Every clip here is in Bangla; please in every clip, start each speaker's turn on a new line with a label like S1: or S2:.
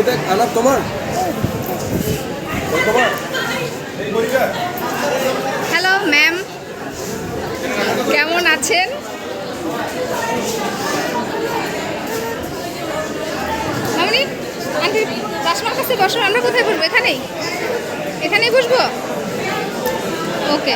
S1: এটা আনা তোমার?
S2: হ্যালো ম্যাম কেমন আছেন? মামনি, আন্টি চশমার কাছে বসো, আমরা কোথায় বসবো? এখানেই? এখানেই বসবো? ওকে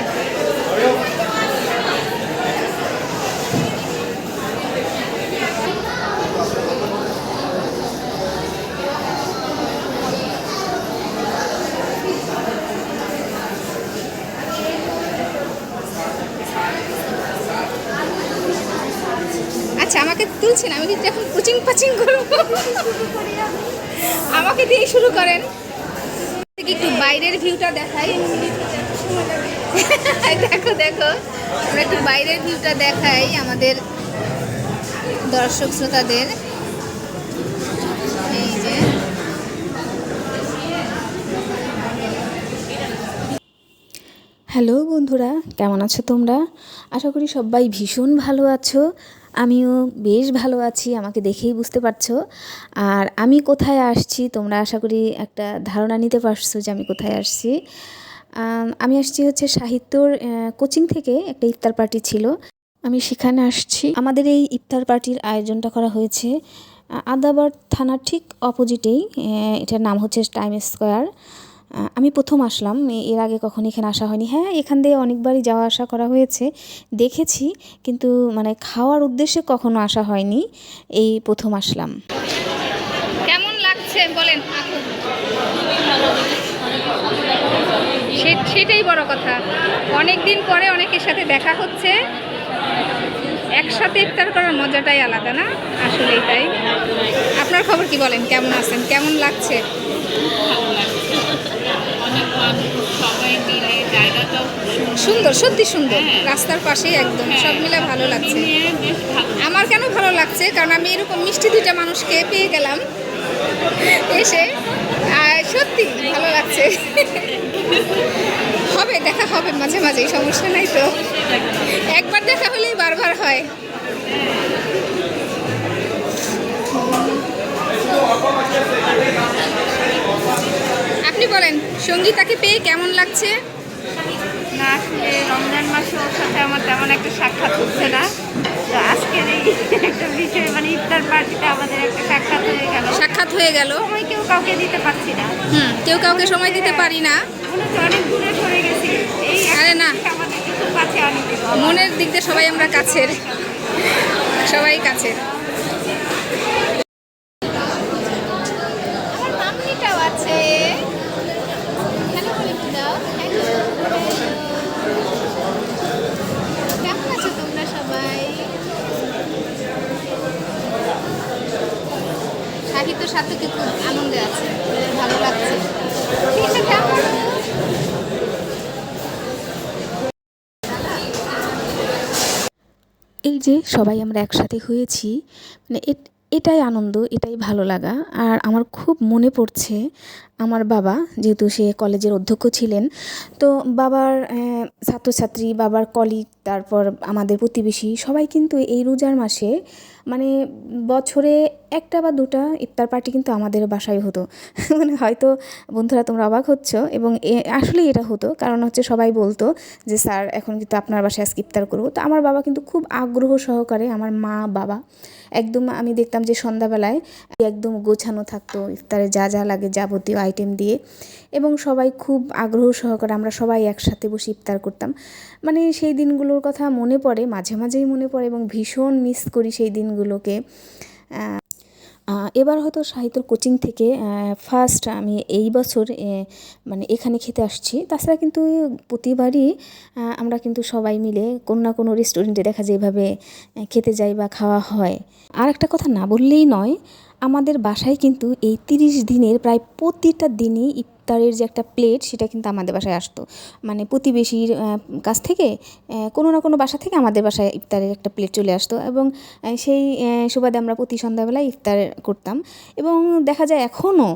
S2: তুলছেন আমি কিন্তু এখন কোচিং পাচিং করব। আমাকে দিয়েই শুরু করেন। একটু বাইরের ভিউটা দেখাই। দেখো দেখো, আমরা একটু বাইরের ভিউটা দেখাই আমাদের দর্শক শ্রোতাদের। এই যে।
S3: হ্যালো বন্ধুরা, কেমন আছো তোমরা? আশা করি সবাই ভীষণ ভালো আছো। আমিও বেশ ভালো আছি, আমাকে দেখেই বুঝতে পারছ। আর আমি কোথায় আসছি, তোমরা আশা করি একটা ধারণা নিতে পারছ যে আমি কোথায় আসছি। আমি আসছি হচ্ছে সাহিত্যর কোচিং থেকে একটা ইফতার পার্টি ছিল। আমি সেখানে আসছি। আমাদের এই ইফতার পার্টির আয়োজনটা করা হয়েছে আদাবর থানার ঠিক অপোজিটেই এটার নাম হচ্ছে টাইম স্কোয়ার। আমি প্রথম আসলাম। এর আগে কখনো এখানে আসা হয়নি। হ্যাঁ এখান দিয়ে অনেকবারই যাওয়া আসা করা হয়েছে। দেখেছি, কিন্তু মানে খাওয়ার উদ্দেশ্যে কখনো আসা হয়নি। এই প্রথম আসলাম।
S2: কেমন লাগছে বলেন? সেটাই বড় কথা। অনেক দিন পরে অনেকের সাথে দেখা হচ্ছে। একসাথে ইফতার করার মজাটাই আলাদা না? আসলেই তাই। আপনার খবর কি বলেন? কেমন আছেন? কেমন লাগছে?
S4: অনেক মানুষ সবাই মিলে জায়গাটাও
S2: সুন্দর সত্যি সুন্দর।
S4: হ্যাঁ।
S2: রাস্তার পাশেই একদম সব মিলে ভালো লাগছে। আমার কেন ভালো লাগছে? কারণ আমি এরকম মিষ্টি দুইটা মানুষকে পেয়ে গেলাম এসে সত্যি ভালো লাগছে। হবে দেখা হবে মাঝে মাঝে সমস্যা নাই তো। একবার দেখা হলেই বারবার হয় আপনি বলেন সঙ্গীতাকে পেয়ে কেমন লাগছে?
S4: না আসলে রমজান মাসে ওর সাথে আমার তেমন একটা সাক্ষাৎ হচ্ছে না। তো আজকের এই একটা বিষয় মানে ইফতার পার্টিতে আমাদের একটা সাক্ষাৎ হয়ে গেল।
S2: সাক্ষাৎ হয়ে গেল।
S4: সময় কেউ কাউকে দিতে পারছি না।
S2: হুম কেউ কাউকে সময় দিতে পারি না।
S4: মনে হচ্ছে অনেক দূরে সরে গেছি। এই
S2: আরে না।
S4: আমাদের কিছু কাছে অনেক
S2: মনের দিক দিয়ে সবাই আমরা কাছের। সবাই কাছের আমার মামনিটাও আছে হ্যালো বলে একটু দাও হ্যালো কেমন আছো তোমরা সবাই সাহিত্য সাথে খুব আনন্দে আছে ভালো লাগছে ঠিক আছে কেমন
S3: এই যে সবাই আমরা একসাথে হয়েছি মানে এটাই আনন্দ, এটাই ভালো লাগা। আর আমার খুব মনে পড়ছে আমার বাবা, যেহেতু সে কলেজের অধ্যক্ষ ছিলেন, তো বাবার ছাত্রছাত্রী, বাবার কলিগ তারপর আমাদের প্রতিবেশী, সবাই কিন্তু এই রোজার মাসে মানে বছরে একটা বা দুটা ইফতার পার্টি কিন্তু আমাদের বাসায় হতো। মানে হয়তো বন্ধুরা তোমরা অবাক হচ্ছ এবং আসলেই এটা হতো। কারণ হচ্ছে সবাই বলতো যে, স্যার, এখন কিন্তু আপনার বাসায় আজকে ইফতার করব। তো আমার বাবা কিন্তু খুব আগ্রহ সহকারে, আমার মা, বাবা, একদম আমি দেখতাম যে সন্ধ্যাবেলায় একদম গোছানো থাকতো ইফতারে যা যা লাগে যাবতীয় আইটেম দিয়ে এবং সবাই খুব আগ্রহ সহকারে আমরা সবাই একসাথে বসে ইফতার করতাম। মানে সেই দিনগুলোর কথা মনে পড়ে, মাঝে মাঝেই মনে পড়ে এবং ভীষণ মিস করি সেই দিনগুলোকে। এবার হয়তো সাহিত্য কোচিং থেকে ফার্স্ট আমি এই বছর মানে এখানে খেতে আসছি। তাছাড়া কিন্তু প্রতিবারই আমরা কিন্তু সবাই মিলে কোনো না কোনো রেস্টুরেন্টে দেখা যায় এভাবে খেতে যাই বা খাওয়া হয়। আর একটা কথা না বললেই নয়, আমাদের বাসায় কিন্তু এই তিরিশ দিনের প্রায় প্রতিটা দিনই ইফতারের যে একটা প্লেট, সেটা কিন্তু আমাদের বাসায় আসতো। মানে প্রতিবেশীর কাছ থেকে কোনো না কোনো বাসা থেকে আমাদের বাসায় ইফতারের একটা প্লেট চলে আসতো এবং সেই সুবাদে আমরা প্রতি সন্ধ্যাবেলায় ইফতার করতাম। এবং দেখা যায় এখনও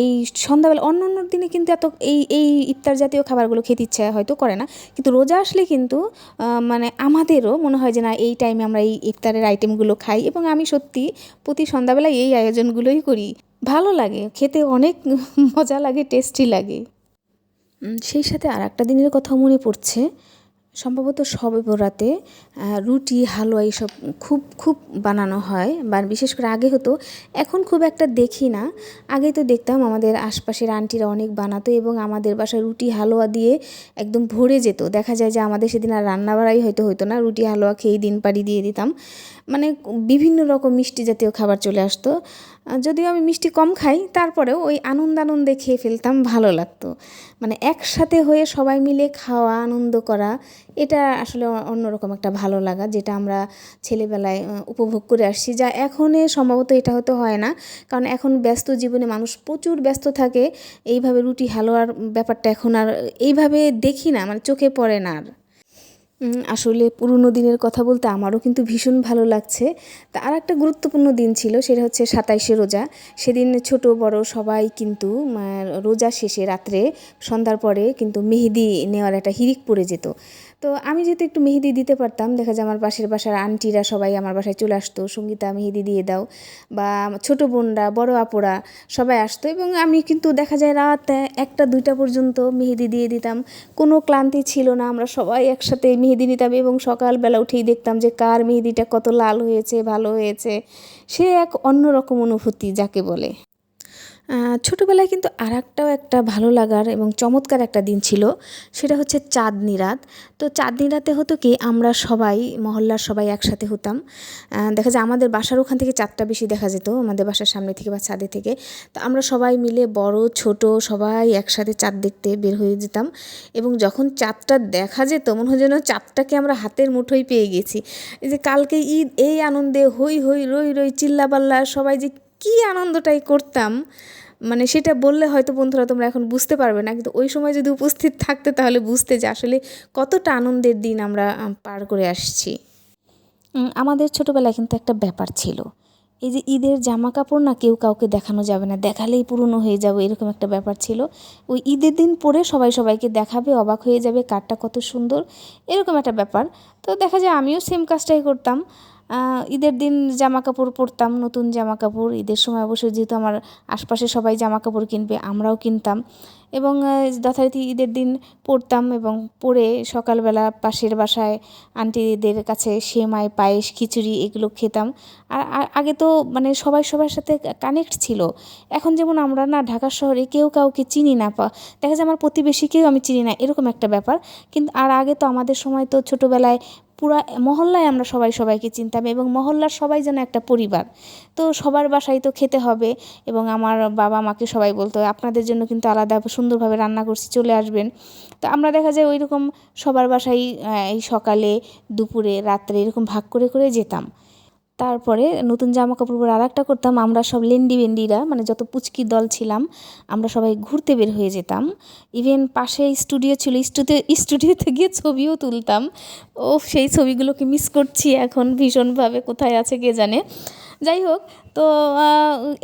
S3: এই সন্ধ্যাবেলা অন্য অন্য দিনে কিন্তু এত এই এই ইফতার জাতীয় খাবারগুলো খেতে ইচ্ছা হয়তো করে না। কিন্তু রোজা আসলে কিন্তু মানে আমাদেরও মনে হয় যে না, এই টাইমে আমরা এই ইফতারের আইটেমগুলো খাই এবং আমি সত্যি প্রতি সন্ধ্যাবেলায় এই আয়োজনগুলোই করি। ভালো লাগে, খেতে অনেক মজা লাগে টেস্টি লাগে। সেই সাথে আর একটা দিনের কথা মনে পড়ছে। সম্ভবত সবে বরাতে রুটি, হালুয়া এইসব খুব খুব বানানো হয়। বা বিশেষ করে আগে হতো, এখন খুব একটা দেখি না। আগে তো দেখতাম আমাদের আশপাশের আন্টিরা অনেক বানাতো এবং আমাদের বাসায় রুটি, হালুয়া দিয়ে একদম ভরে যেত। দেখা যায় যে আমাদের সেদিন আর রান্না বাড়াই হয়তো হতো না, রুটি, হালুয়া খেয়েই দিন পাড়ি দিয়ে দিতাম। মানে বিভিন্ন রকম মিষ্টি জাতীয় খাবার চলে আসতো। যদিও আমি মিষ্টি কম খাই, তারপরেও ওই আনন্দ আনন্দে খেয়ে ফেলতাম, ভালো লাগতো। মানে একসাথে হয়ে সবাই মিলে খাওয়া, আনন্দ করা এটা আসলে অন্যরকম একটা ভালো লাগা, যেটা আমরা ছেলেবেলায় উপভোগ করে আসছি। যা এখনে সম্ভবত এটা হয়তো হয় না, কারণ এখন ব্যস্ত জীবনে মানুষ প্রচুর ব্যস্ত থাকে। এইভাবে রুটি হালুয়ার ব্যাপারটা এখন আর এইভাবে দেখি না মানে চোখে পড়ে না আর। আসলে পুরনো দিনের কথা বলতে আমারও কিন্তু ভীষণ ভালো লাগছে। তা আর একটা গুরুত্বপূর্ণ দিন ছিল, সেটা হচ্ছে সাতাইশে রোজা। সেদিন ছোট বড় সবাই কিন্তু রোজা শেষে রাত্রে সন্ধ্যার পরে কিন্তু মেহেদি নেওয়ার একটা হিরিক পড়ে যেত। তো আমি যেহেতু একটু মেহেদি দিতে পারতাম, দেখা যায় আমার পাশের বাসার আন্টিরা সবাই আমার বাসায় চলে আসতো, সঙ্গীতা মেহেদি দিয়ে দাও, বা ছোট বোনরা, বড় আপুরা সবাই আসতো, এবং আমি কিন্তু দেখা যায় রাত একটা, দুইটা পর্যন্ত মেহেদি দিয়ে দিতাম। কোনো ক্লান্তি ছিল না, আমরা সবাই একসাথে মেহেদি নিতাম এবং সকালবেলা উঠেই দেখতাম যে কার মেহেদিটা কত লাল হয়েছে, ভালো হয়েছে। সে এক অন্যরকম অনুভূতি, যাকে বলে। ছোটোবেলায় কিন্তু আর একটাও একটা ভালো লাগার এবং চমৎকার একটা দিন ছিল, সেটা হচ্ছে চাঁদনি রাত। তো চাঁদনি রাতে হতো কি, আমরা সবাই, মহল্লার সবাই একসাথে হতাম। দেখা যায় আমাদের বাসার ওখান থেকে চাঁদটা বেশি দেখা যেত, আমাদের বাসার সামনে থেকে বা ছাদে থেকে। তো আমরা সবাই মিলে বড়, ছোট, সবাই একসাথে চাঁদ দেখতে বের হয়ে যেতাম এবং যখন চাঁদটা দেখা যেত, মনে হয় যেন চাঁদটাকে আমরা হাতের মুঠোয় পেয়ে গেছি। এই যে কালকে ঈদ, এই আনন্দে হই হই, রই রই, চিল্লাপাল্লা, সবাই যে কী আনন্দটাই করতাম? মানে সেটা বললে হয়তো বন্ধুরা তোমরা এখন বুঝতে পারবে না, কিন্তু ওই সময় যদি উপস্থিত থাকতে তাহলে বুঝতে যে আসলে কতটা আনন্দের দিন আমরা পার করে আসছি। আমাদের ছোটোবেলায় কিন্তু একটা ব্যাপার ছিল। এই যে ঈদের জামা কাপড় না কেউ কাউকে দেখানো যাবে না, দেখালেই পুরনো হয়ে যাবে, এরকম একটা ব্যাপার ছিল। ওই ঈদের দিন পরে সবাই সবাইকে দেখাবে, অবাক হয়ে যাবে, কারটা কত সুন্দর, এরকম একটা ব্যাপার। তো দেখা যায় আমিও সেম কাজটাই করতাম। ঈদের দিন জামা কাপড় পরতাম, নতুন জামা কাপড় ঈদের সময় অবশ্যই যেহেতু আমার আশপাশে সবাই জামা কাপড় কিনবে, আমরাও কিনতাম। এবং যথারীতি ঈদের দিন পড়তাম এবং পড়ে সকালবেলা পাশের বাসায় আন্টিদের কাছে সেমাই, পায়েস, খিচুড়ি এগুলো খেতাম। আর আর আগে তো মানে সবাই সবার সাথে কানেক্ট ছিল। এখন যেমন আমরা না ঢাকা শহরে কেউ কাউকে চিনি না পা, দেখা যায় আমার প্রতিবেশীকেও আমি চিনি না, এরকম একটা ব্যাপার। কিন্তু আর আগে তো আমাদের সময় তো ছোটোবেলায় পুরা মহল্লায় আমরা সবাই সবাইকে চিনতাম এবং মহল্লার সবাই যেন একটা পরিবার। তো সবার বাসায় তো খেতে হবে এবং আমার বাবা মাকে সবাই বলতো, আপনাদের জন্য কিন্তু আলাদা সুন্দরভাবে রান্না করছি, চলে আসবেন। তো আমরা দেখা যায় ওই রকম সবার বাসায় এই সকালে, দুপুরে, রাত্রে এরকম ভাগ করে করে যেতাম। তারপরে নতুন জামা কাপড় পরে আর একটা করতাম, আমরা সব লেন্ডি বেন্ডিরা মানে যত পুচকি দল ছিলাম, আমরা সবাই ঘুরতে বের হয়ে যেতাম। ইভেন পাশে স্টুডিও ছিল স্টুডিও স্টুডিওতে গিয়ে ছবিও তুলতাম। ও সেই ছবিগুলোকে মিস করছি এখন ভীষণভাবে, কোথায় আছে কে জানে। যাই হোক, তো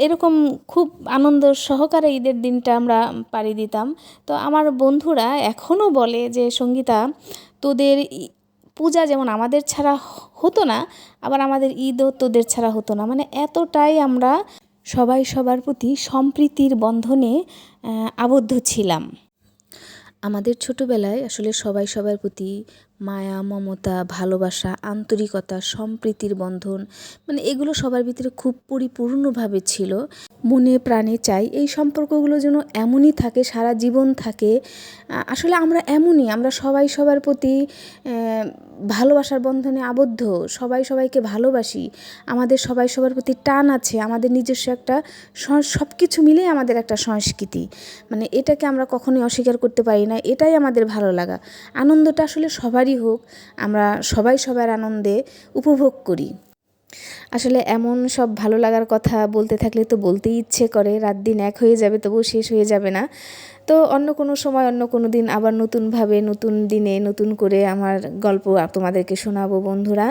S3: এরকম খুব আনন্দ সহকারে ঈদের দিনটা আমরা পাড়ি দিতাম। তো আমার বন্ধুরা এখনও বলে যে, সঙ্গীতা, তোদের পূজা যেমন আমাদের ছাড়া হতো না, আবার আমাদের ঈদও তোদের ছাড়া হতো না। মানে এতটাই আমরা সবাই সবার প্রতি সম্প্রীতির বন্ধনে আবদ্ধ ছিলাম। আমাদের ছোটোবেলায় আসলে সবাই সবার প্রতি মায়া, মমতা, ভালোবাসা, আন্তরিকতা, সম্প্রীতির বন্ধন মানে এগুলো সবার ভিতরে খুব পরিপূর্ণভাবে ছিল। মনে প্রাণে চাই এই সম্পর্কগুলো যেন এমনই থাকে, সারা জীবন থাকে। আসলে আমরা এমনই, আমরা সবাই সবার প্রতি ভালোবাসার বন্ধনে আবদ্ধ, সবাই সবাইকে ভালোবাসি। আমাদের সবাই সবার প্রতি টান আছে, আমাদের নিজস্ব একটা সব কিছু মিলেই আমাদের একটা সংস্কৃতি। মানে এটাকে আমরা কখনোই অস্বীকার করতে পারি না, এটাই আমাদের ভালো লাগা। আনন্দটা আসলে সবারই হোক, আমরা সবাই সবার আনন্দে উপভোগ করি। আসলে এমন সব ভালো লাগার কথা বলতে থাকলে তো বলতেই ইচ্ছে করে, রাত দিন এক হয়ে যাবে তবুও শেষ হয়ে যাবে না। তো অন্য কোনো সময়, অন্য কোনো দিন আবার নতুনভাবে, নতুন দিনে নতুন করে আমার গল্প তোমাদেরকে শোনাবো বন্ধুরা।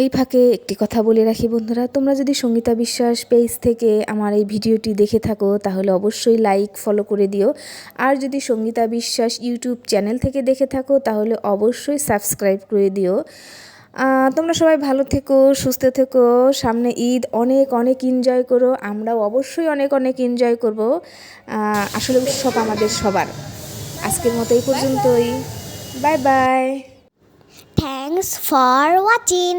S3: এই ফাঁকে একটি কথা বলে রাখি বন্ধুরা। তোমরা যদি সঙ্গীতা বিশ্বাস পেজ থেকে আমার এই ভিডিওটি দেখে থাকো, তাহলে অবশ্যই লাইক, ফলো করে দিও। আর যদি সঙ্গীতা বিশ্বাস ইউটিউব চ্যানেল থেকে দেখে থাকো, তাহলে অবশ্যই সাবস্ক্রাইব করে দিও। তোমরা সবাই ভালো থেকো, সুস্থ থেকো, সামনে ঈদ অনেক অনেক এনজয় করো, আমরাও অবশ্যই অনেক অনেক এনজয় করব। আসলে উৎসব আমাদের সবার। আজকের মতো এই পর্যন্তই। Bye bye.
S1: Thanks for watching!